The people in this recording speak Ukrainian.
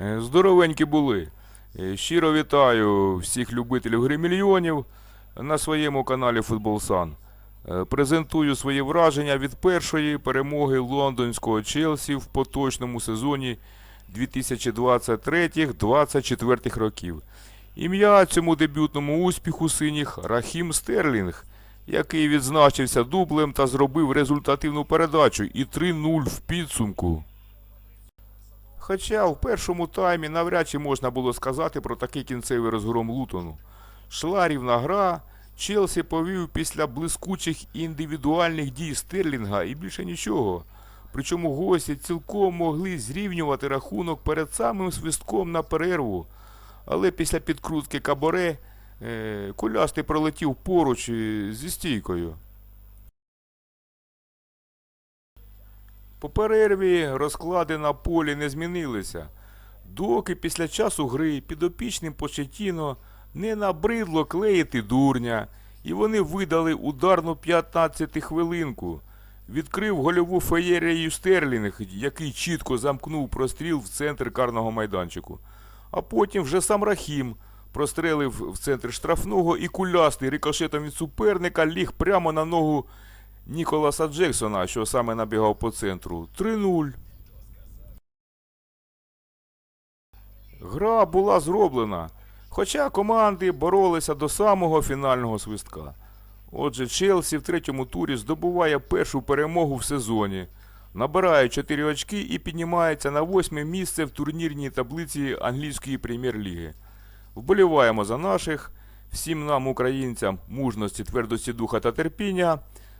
Е, Здоровенькі були. Е, Щиро вітаю всіх любителів гри мільйонів на своєму каналі Футбол Сан. Е, Презентую свої враження від першої перемоги лондонського Челсі в поточному сезоні 2023-2024 років. Ім'я цьому дебютному успіху синіх Рахім Стерлінг, який відзначився дублем та зробив результативну передачу і 3-0 в підсумку. Хоча в першому таймі навряд чи можна було сказати про такий кінцевий розгром Лутону. Шла рівна гра, Челсі повів після блискучих індивідуальних дій Стерлінга і більше нічого. Причому гості цілком могли зрівнювати рахунок перед самим свистком на перерву. Але після підкрутки каборе е, кулястий пролетів поруч е, зі стійкою. По перерві розклади на полі не змінилися, доки після часу гри підопічним Почетіно не набридло клеїти дурня, і вони видали ударну 15 хвилинку. Відкрив гольову феєрію Стерлінг, який чітко замкнув простріл в центр карного майданчику. А потім вже сам Рахім прострелив в центр штрафного і кулястий рикошетом від суперника ліг прямо на ногу Ніколаса Джексона, що саме набігав по центру. 3-0. Гра була зроблена, хоча команди боролися до самого фінального свистка. Отже, Челсі в третьому турі здобуває першу перемогу в сезоні, набирає 4 очки і піднімається на восьме місце в турнірній таблиці англійської прем'єр-ліги. Вболіваємо за наших, всім нам, українцям, мужності, твердості духа та терпіння.